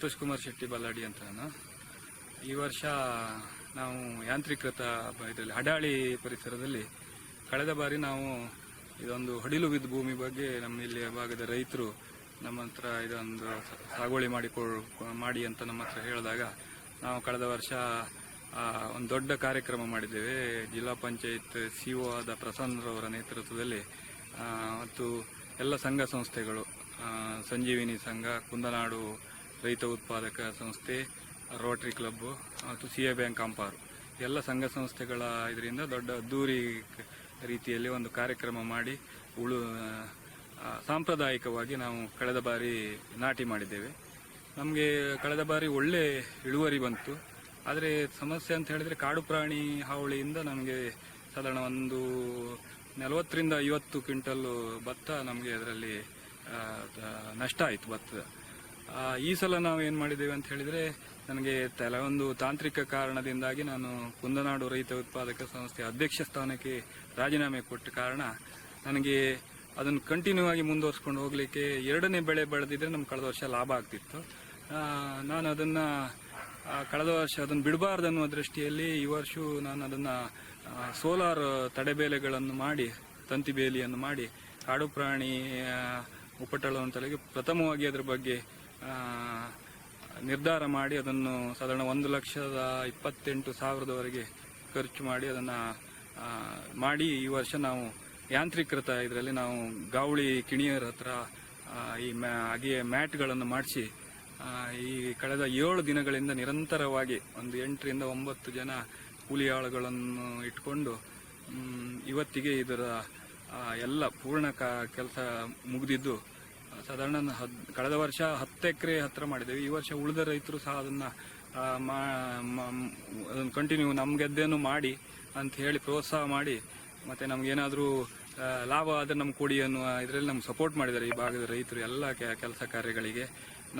ಸಂತೋಷ್ ಕುಮಾರ್ ಶೆಟ್ಟಿ ಬಲ್ಲಾಡಿ ಅಂತ ನಾನು ಈ ವರ್ಷ ನಾವು ಯಾಂತ್ರೀಕೃತ ಇದರಲ್ಲಿ ಹಡಾಳಿ ಪರಿಸರದಲ್ಲಿ ಕಳೆದ ಬಾರಿ ನಾವು ಇದೊಂದು ಹಡಿಲು ಬಿದ್ದ ಭೂಮಿ ಬಗ್ಗೆ ನಮ್ಮ ಇಲ್ಲಿ ಭಾಗದ ರೈತರು ನಮ್ಮ ಹತ್ರ ಇದೊಂದು ಸಾಗುವಳಿ ಮಾಡಿಕೊಳ್, ಮಾಡಿ ಅಂತ ನಮ್ಮ ಹತ್ರ ಹೇಳಿದಾಗ ನಾವು ಕಳೆದ ವರ್ಷ ಒಂದು ದೊಡ್ಡ ಕಾರ್ಯಕ್ರಮ ಮಾಡಿದ್ದೇವೆ. ಜಿಲ್ಲಾ ಪಂಚಾಯತ್ ಸಿ ಒ ಆದ ಪ್ರಸನ್ನರವರ ನೇತೃತ್ವದಲ್ಲಿ ಮತ್ತು ಎಲ್ಲ ಸಂಘ ಸಂಸ್ಥೆಗಳು ಸಂಜೀವಿನಿ ಸಂಘ, ಕುಂದನಾಡು ರೈತ ಉತ್ಪಾದಕ ಸಂಸ್ಥೆ ರೋಟರಿ ಕ್ಲಬ್ ಮತ್ತು ಸಿ ಎ ಬ್ಯಾಂಕ್ ಅಂಪಾರು ಎಲ್ಲ ಸಂಘ ಸಂಸ್ಥೆಗಳ ಇದರಿಂದ ದೊಡ್ಡ ಅದ್ದೂರಿ ರೀತಿಯಲ್ಲಿ ಒಂದು ಕಾರ್ಯಕ್ರಮ ಮಾಡಿ ಉಳು ಸಾಂಪ್ರದಾಯಿಕವಾಗಿ ನಾವು ಕಳೆದ ಬಾರಿ ನಾಟಿ ಮಾಡಿದ್ದೇವೆ. ನಮಗೆ ಕಳೆದ ಬಾರಿ ಒಳ್ಳೆ ಇಳುವರಿ ಬಂತು. ಆದರೆ ಸಮಸ್ಯೆ ಅಂತ ಹೇಳಿದರೆ ಕಾಡು ಪ್ರಾಣಿ ಹಾವಳಿಯಿಂದ ನಮಗೆ ಸಾಧಾರಣ ಒಂದು ನಲವತ್ತರಿಂದ ಐವತ್ತು ಕ್ವಿಂಟಲ್ ಭತ್ತ ನಮಗೆ ಅದರಲ್ಲಿ ನಷ್ಟ ಆಯಿತು ಭತ್ತದ. ಈ ಸಲ ನಾವು ಏನು ಮಾಡಿದ್ದೇವೆ ಅಂತ ಹೇಳಿದ್ರೆ, ನನಗೆ ಕೆಲವೊಂದು ತಾಂತ್ರಿಕ ಕಾರಣದಿಂದಾಗಿ ನಾನು ಕುಂದನಾಡು ರೈತ ಉತ್ಪಾದಕ ಸಂಸ್ಥೆ ಅಧ್ಯಕ್ಷ ಸ್ಥಾನಕ್ಕೆ ರಾಜೀನಾಮೆ ಕೊಟ್ಟ ಕಾರಣ, ನನಗೆ ಅದನ್ನು ಕಂಟಿನ್ಯೂ ಆಗಿ ಮುಂದುವರ್ಸ್ಕೊಂಡು ಹೋಗ್ಲಿಕ್ಕೆ ಎರಡನೇ ಬೆಳೆ ಬೆಳೆದಿದ್ರೆ ನಮ್ಗೆ ಕಳೆದ ವರ್ಷ ಲಾಭ ಆಗ್ತಿತ್ತು. ನಾನು ಅದನ್ನ ಕಳೆದ ವರ್ಷ ಅದನ್ನು ಬಿಡಬಾರ್ದು ಅನ್ನುವ ದೃಷ್ಟಿಯಲ್ಲಿ ಈ ವರ್ಷ ನಾನು ಅದನ್ನ ಸೋಲಾರ್ ತಡೆಬೇಲೆಗಳನ್ನು ಮಾಡಿ ತಂತಿ ಬೇಲಿಯನ್ನು ಮಾಡಿ, ಕಾಡು ಪ್ರಾಣಿ ಉಪಟಳ ತಲೆಗೆ ಪ್ರಥಮವಾಗಿ ಅದರ ಬಗ್ಗೆ ನಿರ್ಧಾರ ಮಾಡಿ ಅದನ್ನು ಸಾಧಾರಣ ಒಂದು ಲಕ್ಷದ ಇಪ್ಪತ್ತೆಂಟು ಸಾವಿರದವರೆಗೆ ಖರ್ಚು ಮಾಡಿ ಅದನ್ನು ಮಾಡಿ ಈ ವರ್ಷ ನಾವು ಯಾಂತ್ರೀಕೃತ ಇದರಲ್ಲಿ ನಾವು ಗಾವಳಿ ಕಿಣಿಯರ ಹತ್ರ ಈ ಮ್ಯಾ, ಹಾಗೆಯೇ ಮ್ಯಾಟ್ಗಳನ್ನು ಮಾಡಿಸಿ ಈ ಕಳೆದ ಏಳು ದಿನಗಳಿಂದ ನಿರಂತರವಾಗಿ ಒಂದು ಎಂಟರಿಂದ ಒಂಬತ್ತು ಜನ ಕೂಲಿ ಆಳುಗಳನ್ನು ಇಟ್ಕೊಂಡು ಇವತ್ತಿಗೆ ಇದರ ಎಲ್ಲ ಪೂರ್ಣ ಕೆಲಸ ಮುಗಿದಿದ್ದು ಸಾಧಾರಣ ಕಳೆದ ವರ್ಷ ಹತ್ತು ಎಕರೆ ಹತ್ರ ಮಾಡಿದ್ದೇವೆ. ಈ ವರ್ಷ ಉಳಿದ ರೈತರು ಸಹ ಅದನ್ನ ಕಂಟಿನ್ಯೂ ನಮ್ಮ ಗೆದ್ದೆಯನ್ನು ಮಾಡಿ ಅಂತ ಹೇಳಿ ಪ್ರೋತ್ಸಾಹ ಮಾಡಿ ಮತ್ತೆ ನಮ್ಗೇನಾದ್ರೂ ಲಾಭ ಆದರೆ ನಮ್ಮ ಕೊಡಿ ಅನ್ನುವ ಇದರಲ್ಲಿ ನಮ್ಗೆ ಸಪೋರ್ಟ್ ಮಾಡಿದ್ದಾರೆ ಈ ಭಾಗದ ರೈತರು ಎಲ್ಲ ಕೆಲಸ ಕಾರ್ಯಗಳಿಗೆ.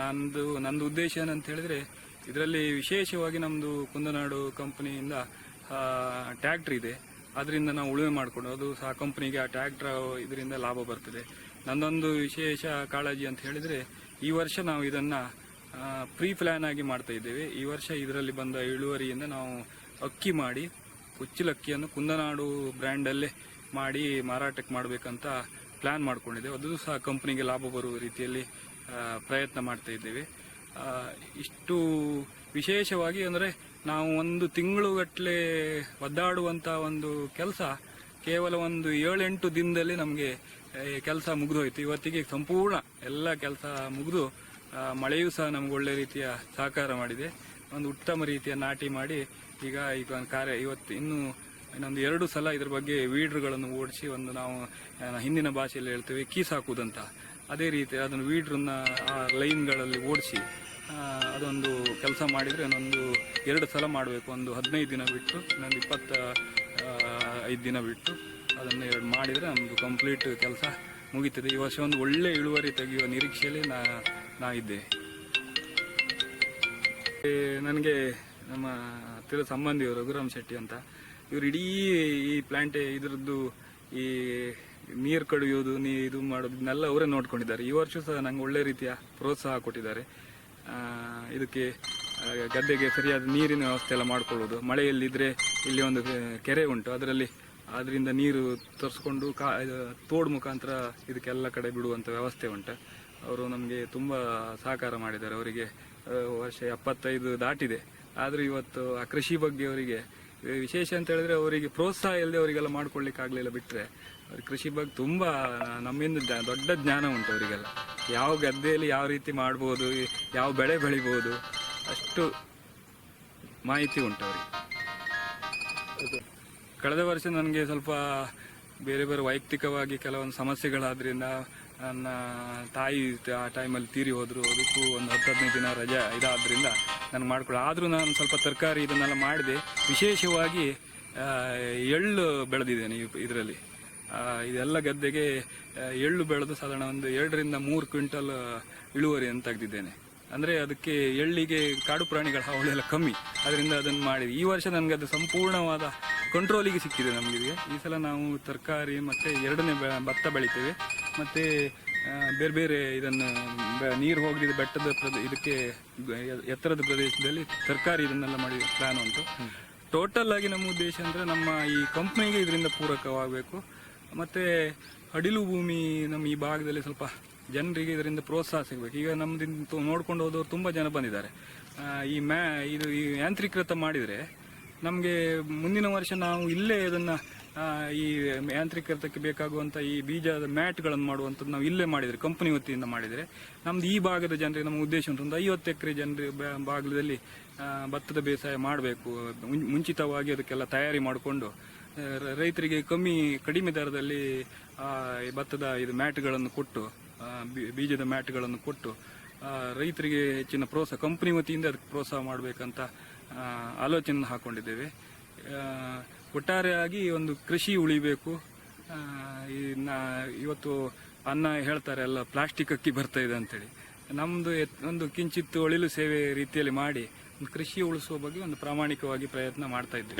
ನಂದು ನಂದು ಉದ್ದೇಶ ಏನಂತ ಹೇಳಿದ್ರೆ ಇದರಲ್ಲಿ ವಿಶೇಷವಾಗಿ ನಮ್ಮದು ಕುಂದನಾಡು ಕಂಪನಿಯಿಂದ ಟ್ಯಾಕ್ಟ್ರ್ ಇದೆ. ಅದರಿಂದ ನಾವು ಉಳುಮೆ ಮಾಡಿಕೊಂಡು, ಅದು ಸಹ ಕಂಪನಿಗೆ ಆ ಟ್ಯಾಕ್ಟ್ರ್ ಇದರಿಂದ ಲಾಭ ಬರ್ತದೆ. ನಂದೊಂದು ವಿಶೇಷ ಕಾಳಜಿ ಅಂತ ಹೇಳಿದರೆ, ಈ ವರ್ಷ ನಾವು ಇದನ್ನು ಪ್ರೀ ಪ್ಲ್ಯಾನ್ ಆಗಿ ಮಾಡ್ತಾ ಇದ್ದೇವೆ. ಈ ವರ್ಷ ಇದರಲ್ಲಿ ಬಂದ ಇಳುವರಿಯಿಂದ ನಾವು ಅಕ್ಕಿ ಮಾಡಿ, ಕುಚ್ಚಿಲಕ್ಕಿಯನ್ನು ಕುಂದನಾಡು ಬ್ರ್ಯಾಂಡಲ್ಲೇ ಮಾಡಿ ಮಾರಾಟಕ್ಕೆ ಮಾಡಬೇಕಂತ ಪ್ಲ್ಯಾನ್ ಮಾಡಿಕೊಂಡಿದ್ದೇವೆ. ಅದು ಸಹ ಕಂಪ್ನಿಗೆ ಲಾಭ ಬರುವ ರೀತಿಯಲ್ಲಿ ಪ್ರಯತ್ನ ಮಾಡ್ತಾ ಇದ್ದೇವೆ. ಇಷ್ಟು ವಿಶೇಷವಾಗಿ ಅಂದರೆ ನಾವು ಒಂದು ತಿಂಗಳುಗಟ್ಟಲೆ ಒದ್ದಾಡುವಂಥ ಒಂದು ಕೆಲಸ ಕೇವಲ ಒಂದು ಏಳೆಂಟು ದಿನದಲ್ಲಿ ನಮಗೆ ಕೆಲಸ ಮುಗಿದೋಯ್ತು. ಇವತ್ತಿಗೆ ಸಂಪೂರ್ಣ ಎಲ್ಲ ಕೆಲಸ ಮುಗಿದು ಮಳೆಯೂ ಸಹ ನಮ್ಗೆ ಒಳ್ಳೆ ರೀತಿಯ ಸಹಕಾರ ಮಾಡಿದೆ. ಒಂದು ಉತ್ತಮ ರೀತಿಯ ನಾಟಿ ಮಾಡಿ ಈಗ ಈಗ ಒಂದು ಕಾರ್ಯ ಇವತ್ತು ಇನ್ನು ಇನ್ನೊಂದು ಎರಡು ಸಲ ಇದ್ರ ಬಗ್ಗೆ ವೀಡ್ರುಗಳನ್ನು ಓಡಿಸಿ ಒಂದು ನಾವು ಹಿಂದಿನ ಭಾಷೆಯಲ್ಲಿ ಹೇಳ್ತೇವೆ, ಕೀಸ್ ಹಾಕುವುದಂತ. ಅದೇ ರೀತಿ ಅದನ್ನು ವೀಡ್ರನ್ನ, ಆ, ಲೈನ್ಗಳಲ್ಲಿ ಓಡಿಸಿ ಅದೊಂದು ಕೆಲಸ ಮಾಡಿದರೆ ಇನ್ನೊಂದು ಎರಡು ಸಲ ಮಾಡಬೇಕು. ಒಂದು ಹದಿನೈದು ದಿನ ಬಿಟ್ಟು, ಇನ್ನೊಂದು ಇಪ್ಪತ್ತ ಐದು ದಿನ ಬಿಟ್ಟು. ಅದನ್ನು ಎರಡು ಮಾಡಿದರೆ ನಮ್ಮದು ಕಂಪ್ಲೀಟ್ ಕೆಲಸ ಮುಗೀತದೆ. ಈ ವರ್ಷ ಒಂದು ಒಳ್ಳೆ ಇಳುವರಿ ತೆಗೆಯುವ ನಿರೀಕ್ಷೆಯಲ್ಲಿ ನಾ ನಾ ಇದ್ದೆ. ನನಗೆ ನಮ್ಮ ಹತ್ತಿರ ಸಂಬಂಧಿಯವರು ರಘುರಾಮ್ ಶೆಟ್ಟಿ ಅಂತ, ಇವರು ಇಡೀ ಈ ಪ್ಲಾಂಟ್ ಇದರದ್ದು ಈ ನೀರು ಕಡಿಯೋದು, ನೀ ಇದು ಮಾಡೋದು, ಇದನ್ನೆಲ್ಲ ಅವರೇ ನೋಡ್ಕೊಂಡಿದ್ದಾರೆ. ಈ ವರ್ಷ ಸಹ ನಂಗೆ ಒಳ್ಳೆ ರೀತಿಯ ಪ್ರೋತ್ಸಾಹ ಕೊಟ್ಟಿದ್ದಾರೆ. ಇದಕ್ಕೆ ಗದ್ದೆಗೆ ಸರಿಯಾದ ನೀರಿನ ವ್ಯವಸ್ಥೆ ಎಲ್ಲ ಮಾಡ್ಕೊಳ್ಳೋದು. ಮಳೆಯಲ್ಲಿದ್ದರೆ ಇಲ್ಲಿ ಒಂದು ಕೆರೆ ಉಂಟು. ಅದರಲ್ಲಿ ಅದರಿಂದ ನೀರು ತರಿಸ್ಕೊಂಡು ಕಾ ತೋಡು ಮುಖಾಂತರ ಇದಕ್ಕೆಲ್ಲ ಕಡೆ ಬಿಡುವಂಥ ವ್ಯವಸ್ಥೆ ಉಂಟು. ಅವರು ನಮಗೆ ತುಂಬ ಸಹಕಾರ ಮಾಡಿದ್ದಾರೆ. ಅವರಿಗೆ ವರ್ಷ ಎಪ್ಪತ್ತೈದು ದಾಟಿದೆ. ಆದರೂ ಇವತ್ತು ಆ ಕೃಷಿ ಬಗ್ಗೆ ಅವರಿಗೆ ವಿಶೇಷ ಅಂತ ಹೇಳಿದ್ರೆ ಅವರಿಗೆ ಪ್ರೋತ್ಸಾಹ ಇಲ್ಲದೆ ಅವರಿಗೆಲ್ಲ ಮಾಡ್ಕೊಳ್ಲಿಕ್ಕೆ ಆಗಲಿಲ್ಲ ಬಿಟ್ಟರೆ ಅವ್ರ ಕೃಷಿ ಬಗ್ಗೆ ತುಂಬ ನಮ್ಮಿಂದ ದೊಡ್ಡ ಜ್ಞಾನ ಉಂಟು ಅವರಿಗೆಲ್ಲ. ಯಾವ ಗದ್ದೆಯಲ್ಲಿ ಯಾವ ರೀತಿ ಮಾಡ್ಬೋದು, ಯಾವ ಬೆಳೆ ಬೆಳಿಬೋದು, ಅಷ್ಟು ಮಾಹಿತಿ ಉಂಟು ಅವರಿಗೆ. ಕಳೆದ ವರ್ಷ ನನಗೆ ಸ್ವಲ್ಪ ಬೇರೆ ಬೇರೆ ವೈಯಕ್ತಿಕವಾಗಿ ಕೆಲವೊಂದು ಸಮಸ್ಯೆಗಳಾದ್ರಿಂದ ನನ್ನ ತಾಯಿ ಆ ಟೈಮಲ್ಲಿ ತೀರಿ ಹೋದರು. ಅದಕ್ಕೂ ಒಂದು ಹತ್ತು ಹದಿನೈದು ದಿನ ರಜೆ ಇದಾದ್ರಿಂದ ನನಗೆ ಮಾಡ್ಕೊಳ್ಳೋ ಆದರೂ ನಾನು ಸ್ವಲ್ಪ ತರಕಾರಿ ಇದನ್ನೆಲ್ಲ ಮಾಡಿದೆ. ವಿಶೇಷವಾಗಿ ಎಳ್ಳು ಬೆಳೆದಿದ್ದೇನೆ ಇದರಲ್ಲಿ. ಇದೆಲ್ಲ ಗದ್ದೆಗೆ ಎಳ್ಳು ಬೆಳೆದು ಸಾಧಾರಣ ಒಂದು ಎರಡರಿಂದ ಮೂರು ಕ್ವಿಂಟಲ್ ಇಳುವರಿಯನ್ನು ತೆಗೆದಿದ್ದೇನೆ. ಅಂದರೆ ಅದಕ್ಕೆ ಎಳ್ಳಿಗೆ ಕಾಡು ಪ್ರಾಣಿಗಳ ಹಾವಳಿ ಎಲ್ಲ ಕಮ್ಮಿ. ಅದರಿಂದ ಅದನ್ನು ಮಾಡಿದೆ. ಈ ವರ್ಷ ನನಗೆ ಅದು ಸಂಪೂರ್ಣವಾದ ಕಂಟ್ರೋಲಿಗೆ ಸಿಕ್ಕಿದೆ ನಮಗೆ ಈ ಸಲ ನಾವು ತರಕಾರಿ ಮತ್ತು ಎರಡನೇ ಭತ್ತ ಬೆಳಿತೇವೆ. ಮತ್ತು ಬೇರೆ ಬೇರೆ ಇದನ್ನು ನೀರು ಹೋಗದಿದ್ದ ಬೆಟ್ಟದ ಪ್ರದೇ, ಇದಕ್ಕೆ ಎತ್ತರದ ಪ್ರದೇಶದಲ್ಲಿ ತರಕಾರಿ ಇದನ್ನೆಲ್ಲ ಮಾಡಿ ಪ್ಲಾನ್ ಉಂಟು. ಟೋಟಲ್ ಆಗಿ ನಮ್ಮ ಉದ್ದೇಶ ಅಂದರೆ ನಮ್ಮ ಈ ಕಂಪ್ನಿಗೆ ಇದರಿಂದ ಪೂರಕವಾಗಬೇಕು. ಮತ್ತು ಅಡಿಲು ಭೂಮಿ ನಮ್ಮ ಈ ಭಾಗದಲ್ಲಿ ಸ್ವಲ್ಪ ಜನರಿಗೆ ಇದರಿಂದ ಪ್ರೋತ್ಸಾಹ ಸಿಗಬೇಕು. ಈಗ ನಮ್ಮದಿಂದ ನೋಡ್ಕೊಂಡು ಹೋದವರು ತುಂಬ ಜನ ಬಂದಿದ್ದಾರೆ. ಈ ಮ್ಯಾ, ಇದು ಈ ಯಾಂತ್ರೀಕೃತ ಮಾಡಿದರೆ ನಮಗೆ ಮುಂದಿನ ವರ್ಷ ನಾವು ಇಲ್ಲೇ ಇದನ್ನು ಈ ಯಾಂತ್ರೀಕೃತಕ್ಕೆ ಬೇಕಾಗುವಂಥ ಈ ಬೀಜದ ಮ್ಯಾಟ್ಗಳನ್ನು ಮಾಡುವಂಥದ್ದು ನಾವು ಇಲ್ಲೇ ಮಾಡಿದರೆ, ಕಂಪನಿ ವತಿಯಿಂದ ಮಾಡಿದರೆ, ನಮ್ದು ಈ ಭಾಗದ ಜನರಿಗೆ ನಮ್ಮ ಉದ್ದೇಶ ಉಂಟು. ಒಂದು ಐವತ್ತು ಎಕರೆ ಜನರ ಭಾಗದಲ್ಲಿ ಭತ್ತದ ಬೇಸಾಯ ಮಾಡಬೇಕು ಮುಂಚಿತವಾಗಿ ಅದಕ್ಕೆಲ್ಲ ತಯಾರಿ ಮಾಡಿಕೊಂಡು ರೈತರಿಗೆ ಕಮ್ಮಿ, ಕಡಿಮೆ ದರದಲ್ಲಿ ಭತ್ತದ ಇದು ಮ್ಯಾಟ್ಗಳನ್ನು ಕೊಟ್ಟು ಬೀಜದ ಮ್ಯಾಟ್ಗಳನ್ನು ಕೊಟ್ಟು ರೈತರಿಗೆ ಹೆಚ್ಚಿನ ಪ್ರೋತ್ಸಾಹ ಕಂಪನಿ ವತಿಯಿಂದ ಅದಕ್ಕೆ ಪ್ರೋತ್ಸಾಹ ಮಾಡಬೇಕಂತ ಆಲೋಚನೆ ಹಾಕೊಂಡಿದ್ದೇವೆ. ಒಟ್ಟಾರೆಯಾಗಿ ಒಂದು ಕೃಷಿ ಉಳಿಬೇಕು. ಈ ನಾ- ಇವತ್ತು ಅನ್ನ ಹೇಳ್ತಾರೆ, ಎಲ್ಲ ಪ್ಲಾಸ್ಟಿಕ್ ಅಕ್ಕಿ ಬರ್ತಾ ಇದೆ ಅಂತೇಳಿ. ನಮ್ಮದು ಒಂದು ಕಿಂಚಿತ್ತು ಒಳಿಲು ಸೇವೆ ರೀತಿಯಲ್ಲಿ ಮಾಡಿ ಕೃಷಿ ಉಳಿಸುವ ಬಗ್ಗೆ ಒಂದು ಪ್ರಾಮಾಣಿಕವಾಗಿ ಪ್ರಯತ್ನ ಮಾಡ್ತಾ ಇದ್ದೇವೆ.